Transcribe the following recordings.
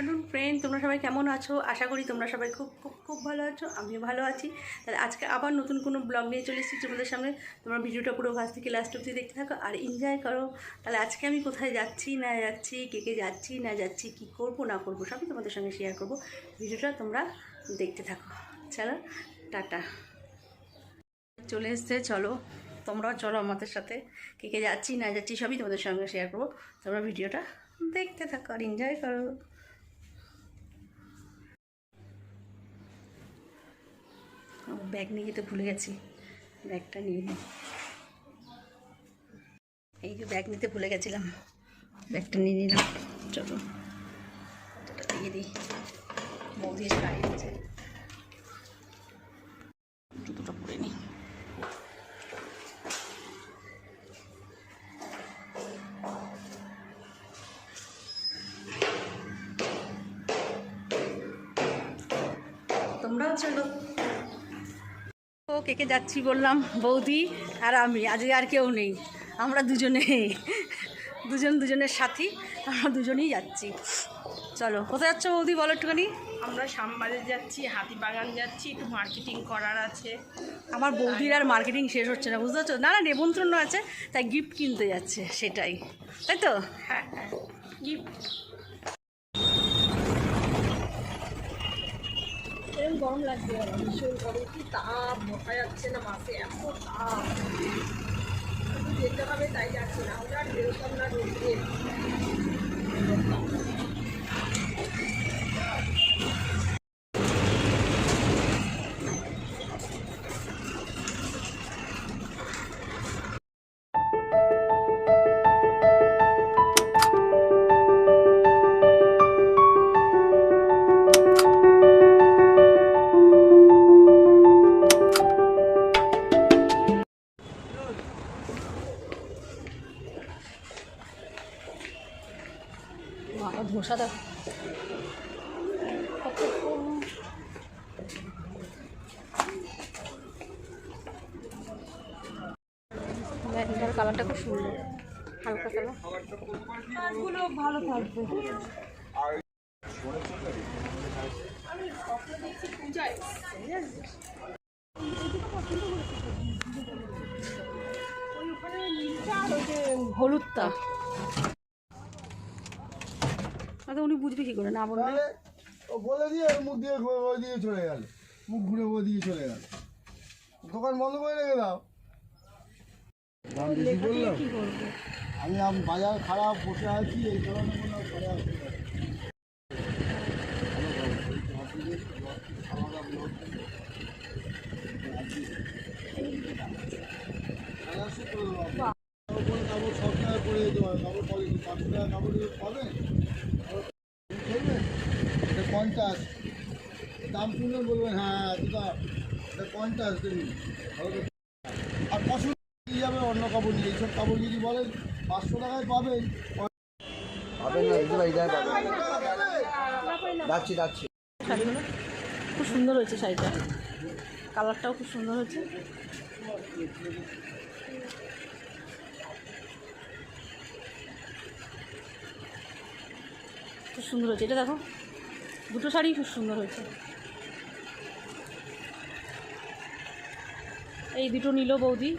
Afternoon friend তোমরা সবাই কেমন আছো? আশা করি তোমরা সবাই খুব খুব খুব ভালো আছো, আমিও ভালো আছি। তাহলে আজকে আবার নতুন কোনো ব্লগ নিয়ে চলে এসেছি তোমাদের সামনে। তোমরা ভিডিওটা পুরো ফার্স্ট থেকে লাস্ট অবধি দেখতে থাকো আর এনজয় করো। তাহলে আজকে আমি কোথায় যাচ্ছি, না যাচ্ছি, কে কে যাচ্ছি, না যাচ্ছি, কি করব, না করব, সবই তোমাদের সঙ্গে শেয়ার করব। ভিডিওটা তোমরা দেখতে থাকো। চলো, টাটা। চলে এসছে, চলো তোমরাও চলো আমাদের সাথে। কে কে যাচ্ছি, না যাচ্ছি, সবই তোমাদের সঙ্গে শেয়ার করব। তোমরা ভিডিওটা দেখতে থাকো আর এনজয় করো। ব্যাগ নিয়ে যেতে ভুলে গেছি। ব্যাগটা নিয়ে নিই এই যে ব্যাগ নিতে ভুলে গেছিলাম। ব্যাগটা নিয়ে নিলাম। চলো। দিয়ে দিই। বৌদি এসে গাড়ি আছে। জুতোটা পরে নিই। তোমরাও চলো। ও কে কে যাচ্ছি বললাম বৌদি আর আমি আজকে আর কেউ নেই। আমরা দুজনে দুজন দুজনের সাথী আমরা দুজনেই যাচ্ছি। চলো কোথায় যাচ্ছ বৌদি বলো একটুখানি? আমরা শ্যামবাজার যাচ্ছি হাতিবাগান যাচ্ছি একটু মার্কেটিং করার আছে। আমার বৌদির আর মার্কেটিং শেষ হচ্ছে না বুঝতে পারছ? না না নেমন্ত্রণ আছে তাই গিফট কিনতে যাচ্ছে সেটাই। তাই তো? হ্যাঁ হ্যাঁ গিফট গরম লাগছে ভীষণ গরম। কি তাপ বসা যাচ্ছে না মাসে, এত তাপ। যেতে হবে তাই যাচ্ছে না। আমরা আর বেরোতাম না রোদে। আচ্ছা উনি বুঝবে কি করে না বললে? ও বলে দিয়ে মুখ দিয়ে ঘুরে ওই দিয়ে চলে গেল। মুখ ঘুরে ওই দিয়ে চলে গেল। দোকান বন্ধ করে রেখে দাও। আমি বাজার খারাপ বসে আছি এই কারণে মনে হয় খারাপ কাপড় সব টাকা করে দিতে হয় কাপড় কোয়ালিটি পাঁচশো টাকা কাপড় পাবেন এটা পঞ্চাশ দাম শুনলে বলবেন হ্যাঁ দাদা এটা পঞ্চাশ দেবেন আর পছন্দ নিয়ে যাবে অন্য কাপড় নিয়ে এইসব কাপড় যদি বলেন পাঁচশো টাকায় পাবেন পাবেন না যাচ্ছি শাড়িগুলো খুব সুন্দর হয়েছে শাড়িটা। কালারটাও খুব সুন্দর হয়েছে। খুব সুন্দর হয়েছে। এটা দেখো দুটো শাড়ি খুব সুন্দর হয়েছে। এই দুটো নিল বৌদি।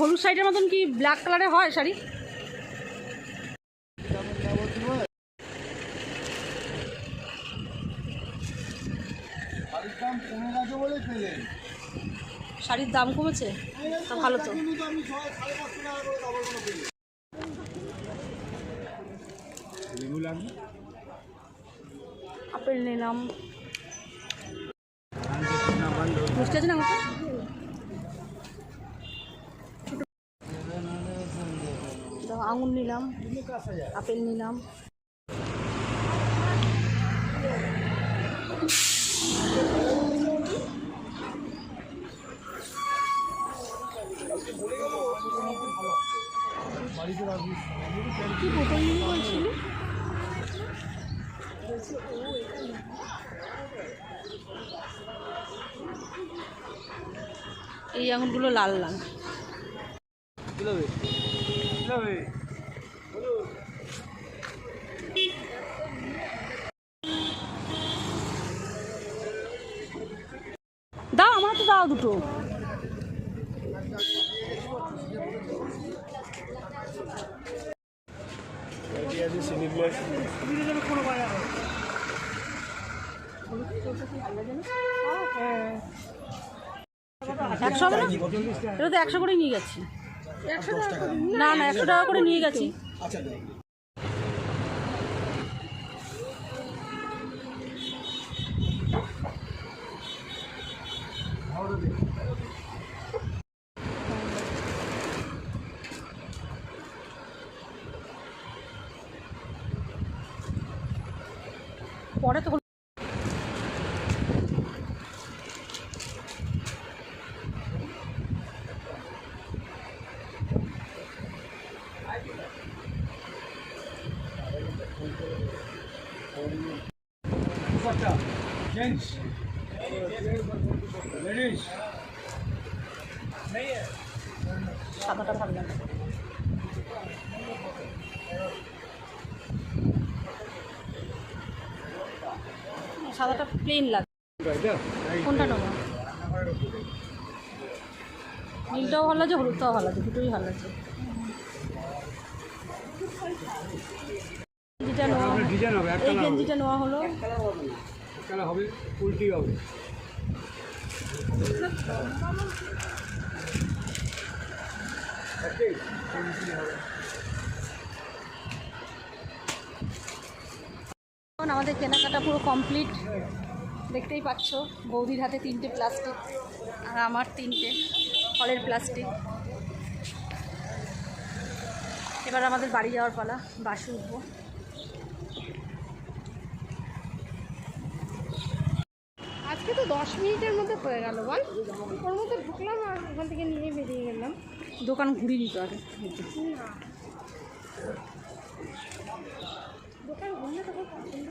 হলুদ শাড়িটার মতন কি ব্ল্যাক কালারে হয় শাড়ি? শাড়ির দাম কমেছে? ভালো তো। আপেল নিলাম। মিষ্টি আছে না আঙুর নিলাম আপেল নিলাম। এই আঙুরগুলো লাল লাল। একশো হবে না এটা তো একশো করে নিয়ে গেছি। না না একশো টাকা করে নিয়ে গেছি। পরে তো সাদাটা ভালো লাগে সাদাটা প্লেন লাগে। কোনটা নেব? নীলটাও ভালো আছে হলুদটাও ভালো আছে দুটোই ভালো আছে। গেঞ্জিটা নেওয়া এই গেঞ্জিটা নেওয়া হলো। কালার হবে উল্টি হবে। এখন আমাদের কেনাকাটা পুরো কমপ্লিট দেখতেই পাচ্ছ বৌদির হাতে তিনটে প্লাস্টিক আর আমার তিনটে ফলের প্লাস্টিক এবার আমাদের বাড়ি যাওয়ার পালা বাসে উঠবো আজকে তো দশ মিনিটের মধ্যে হয়ে গেল বল। ওর মধ্যে ঢুকলাম আর ওখান থেকে নিয়ে বেরিয়ে গেলাম। দোকান ঘুরিয়ে দিতে না দোকান ঘুরলে তখন পছন্দ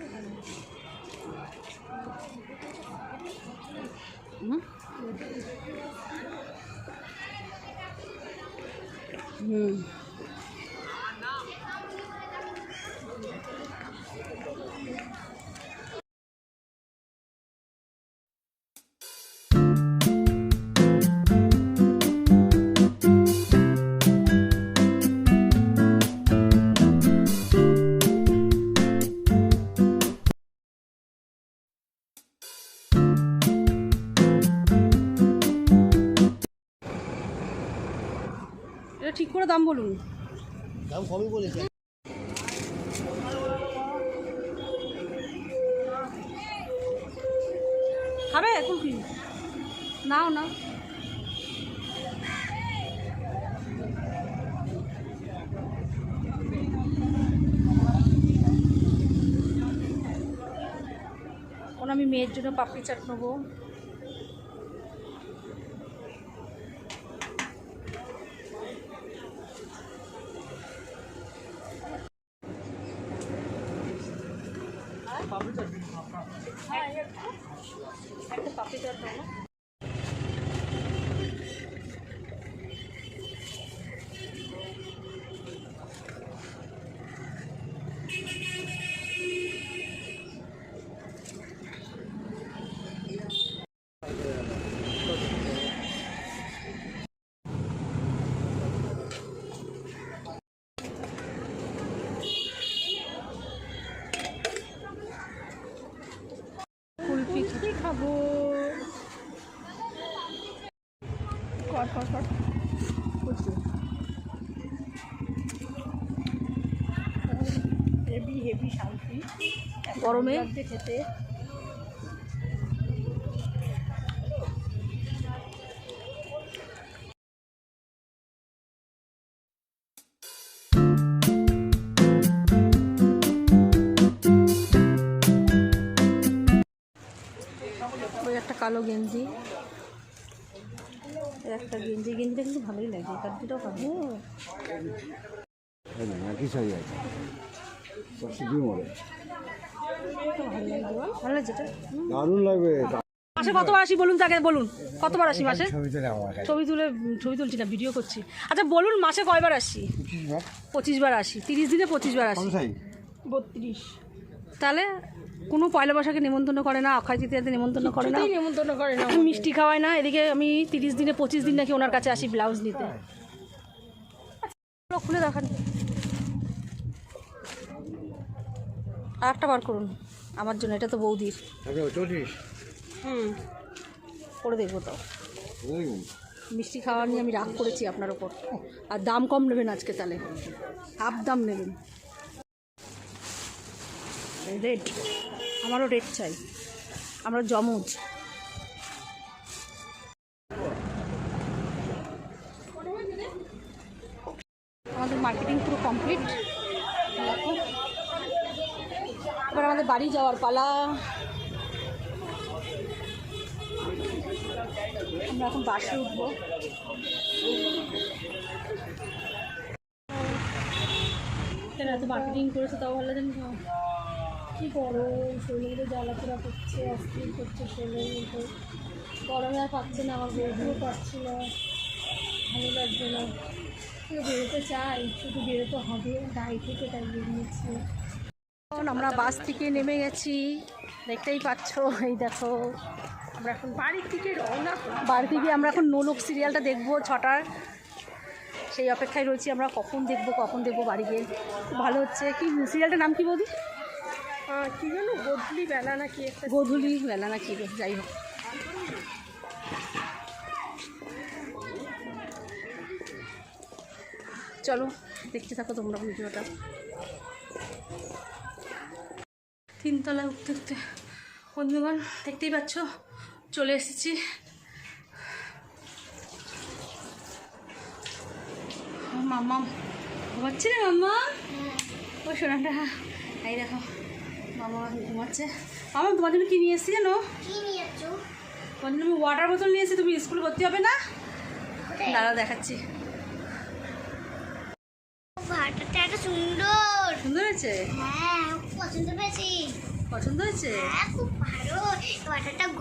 হুম। দাম বলুন। দাম কমই বলেছে। খাবে কুলফি নাও না আমি মেয়ের জন্য পাপড়ি চাট নেব একটা পাপড়ি চাট নেব কুলফি কি খাব কর কর কর হেভি হেভি শান্তি। গরমে? খেতে। ওই একটা কালো গেঞ্জি। একটা গেঞ্জি গেঞ্জিটা কিন্তু ভালোই লাগে কাটিটাও ভালো। আছে? মরে। ভালো লাগছে দারুণ লাগবে। মাসে কতবার আসি বলুন তাকে বলুন। কতবার আসি মাসে? ছবি তুলে ছবি তুলছি না ভিডিও করছি। আচ্ছা বলুন মাসে কয়বার আসি? পঁচিশ বার আসি তিরিশ দিনে পঁচিশ বার আসি বত্রিশ। তাহলে কোনো পয়লা বৈশাখে নিমন্ত্রণ করে না অক্ষয় তৃতীয়াতে নিমন্ত্রণ করে না। নেমন্তন্ন করে না মিষ্টি খাওয়ায় না এদিকে আমি তিরিশ দিনে পঁচিশ দিন নাকি ওনার কাছে আসি ব্লাউজ নিতে। আচ্ছা, খুলে দেখান। আর একটা বার করুন আমার জন্য এটা তো বৌদির। হুম করে দেখব তো। মিষ্টি খাওয়া নিয়ে আমি রাগ করেছি আপনার ওপর আর দাম কম নেবেন আজকে তাহলে। হাফ দাম নেবেন। রেড আমারও রেড চাই। আমরা জমজ আমাদের মার্কেটিং পুরো কমপ্লিট এবার আমাদের বাড়ি যাওয়ার পালা। আমরা এখন বাসে উঠবো। এত মার্কেটিং করেছে, তাও ভালো জানি কি করো? শরীরে জ্বালাপোড়া করছে অস্থির করছে শরীরের মধ্যে। গরমে আর পাচ্ছে না আমার বৌদিও পাচ্ছে না ভালো লাগছে না। শুধু বেরোতে চাই শুধু বেরোতে হবে গাড়ি থেকে তাই বেরিয়েছি। আমরা বাস থেকে নেমে গেছি দেখতেই পাচ্ছ এই দেখো আমরা এখন বাড়ির থেকে রওনা বাড়ি থেকে আমরা এখন নোলক সিরিয়ালটা দেখব ছটার। সেই অপেক্ষায় রয়েছি আমরা কখন দেখব কখন দেখব বাড়ি গিয়ে। ভালো হচ্ছে। কি সিরিয়ালটার নাম কি আহ, কি জানো বদলি বেলা নাকি একটা গোধূলি বেলা না কি যাই হোক। চলো দেখতে থাকো তোমরা ভিডিওটা। তিনতলায় উঠতে উঠতে বন্ধুগণ দেখতেই পাচ্ছ চলে এসেছি। মাম্মা ঘুমাচ্ছে রে মাম্মা? ও সোনাটা এই দেখো। মামা ঘুমাচ্ছে। মামা তোমার জন্য কি নিয়ে এসেছি জানো? তোমার জন্য আমি ওয়াটার বোতল নিয়ে এসেছি তুমি স্কুলে ভর্তি হবে না? দাঁড়াও দেখাচ্ছি। সুন্দর। সুন্দর হয়েছে? হ্যাঁ পছন্দ পেয়েছি পছন্দ হয়েছে? হ্যাঁ খুব ভালো।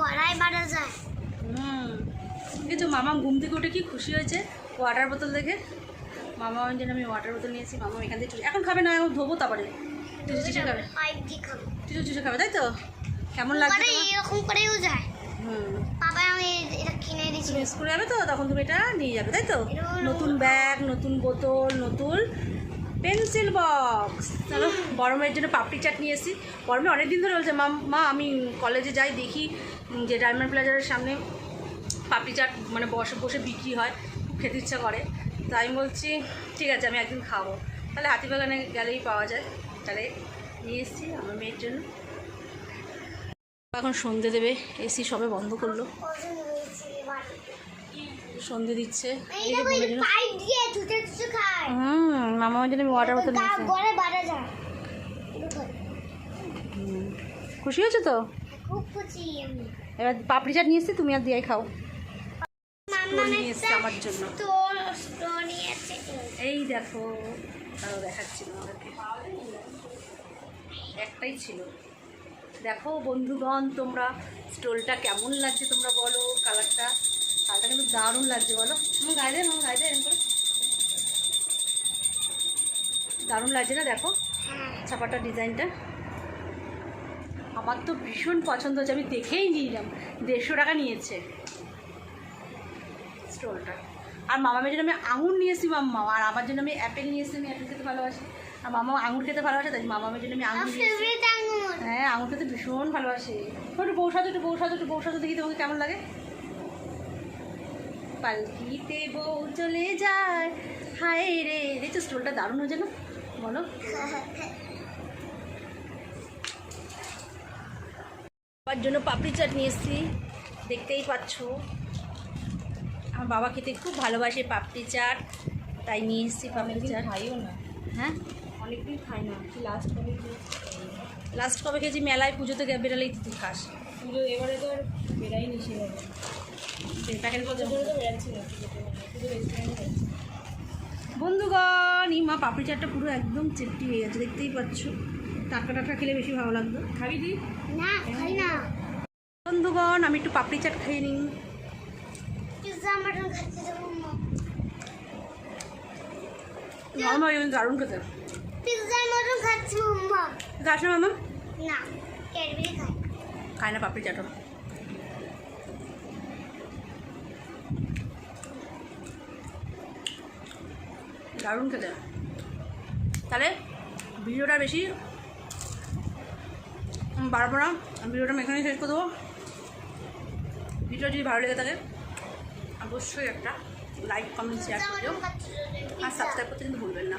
গলায় বাড়া যায়। হুম। ঠিক মামা ঘুম থেকে উঠে কি খুশি হয়েছে ওয়াটার বোতল দেখে? মামা ওই জন্য আমি ওয়াটার বোতল নিয়েছি মামা এখান থেকে এখন খাবে না এখন ধোবো তারপরে। চুষে চুষে খাবে। চুষে চুষে তাই তো কেমন লাগছে মানে এরকম করেও যায়। হুম। বাবা আমি এটা কিনে দিয়েছি। স্কুলে যাবে তো? তখন তুমি এটা নিয়ে যাবে তাই তো? নতুন ব্যাগ নতুন বোতল নতুন পেন্সিল বক্স। চলো গরমের জন্য পাপড়ি চাট নিয়ে এসেছি। গরমে অনেক দিন ধরে বলছে মা মা আমি কলেজে যাই দেখি যে ডায়মন্ড প্লাজারের সামনে পাপড়ি চাট মানে বসে বসে বিক্রি হয় খুব খেতে ইচ্ছা করে। তাই আমি বলছি ঠিক আছে আমি একদিন খাব। তাহলে হাতিবাগানে গেলেই পাওয়া যায়। তাহলে নিয়ে এসেছি আমার মেয়ের জন্য। এখন সন্ধে দেবে এসি সবে বন্ধ করল। সন্ধে দিচ্ছে। হুম মামা জন্য আমি ওয়াটার বোতল খুশি হয়েছো তো? খুব খুশি আমি। এবার পাপড়ি চাট নিয়ে এসছি তুমি আর দিয়ে খাও। মাম্মা নিয়ে এসছে আমার জন্য। এই দেখো তারও দেখাচ্ছি তোমাদেরকে। একটাই ছিল। দেখো বন্ধুগণ, তোমরা স্টোলটা কেমন লাগছে তোমরা বলো, কালারটা? কালারটা কিন্তু দারুণ লাগছে বলো। আমার গায়ে দেয় আমার গায়ে দেয় এরকম করে। দারুণ লাগছে না, দেখো? ছাপাটা ডিজাইনটা। আমার তো ভীষণ পছন্দ হচ্ছে, আমি দেখেই নিলাম। দেড়শো টাকা নিয়েছে স্টোলটা। আর মামামের জন্য আমি আঙুর নিয়ে এসেছি, মাম্মা। আর আমার জন্য আমি অ্যাপেল নিয়ে এসেছি, আমি অ্যাপেল খেতে ভালোবাসি। আর মামা আঙুর খেতে ভালোবাসে তাই মামামের জন্য আমি আঙুর হ্যাঁ আঙুর খেতে ভীষণ ভালোবাসে। একটু বউ সাজো একটু বউ সাজো একটু বউ সাজো দেখি তোমাকে কেমন লাগে। পালকিতে বউ চলে যায়। হায় রে দেখছ স্টোলটা দারুণ হয়েছে না? বলো। বাবার জন্য পাপড়ি চাট নিয়ে এসেছি দেখতেই পাচ্ছ। আমার বাবা খেতে খুব ভালোবাসে পাপড়ি চাট তাই নিয়ে এসেছি পাপড়ি চাট। খাইও না। হ্যাঁ? অনেকদিন খাই না লাস্ট কবে লাস্ট কবে খেয়েছি? মেলায় পুজোতে গে- বেরালেই তুই খাস পুজো এবারে তো আর বেরাইনি সেভাবে প্যাকেট বলতে তো বেরাচ্ছি না পুজো রেস্টুরেন্টে বন্ধুগণ এই মা পাপড়ি চাটটা পুরো একদম চেপটি হয়ে গেছে দেখতেই পাচ্ছ। টাটকা টাটকা খেলে বেশি ভালো লাগতো। খাবি দি না খাই না। বন্ধুগণ আমি একটু পাপড়ি চাট খাইয়ে নিই। পিৎজা মাটন খাচ্ছে তো মাম্মা মামা দারুণ খেতে। পিৎজা মাটন খাচ্ছে মাম্মা। গাছ না মামা না ক্যাডবেরি খায় খায় না পাপড়ি চাটও দারুণ খেতে। তাহলে ভিডিওটা বেশি বাড়বো না। ভিডিওটা আমি এখানেই শেষ করে দেবো। ভিডিও যদি ভালো লেগে থাকে অবশ্যই একটা লাইক কমেন্ট শেয়ার করে দিও। আর সাবস্ক্রাইব করতে কিন্তু ভুলবেন না।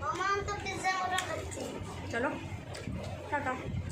মামা তো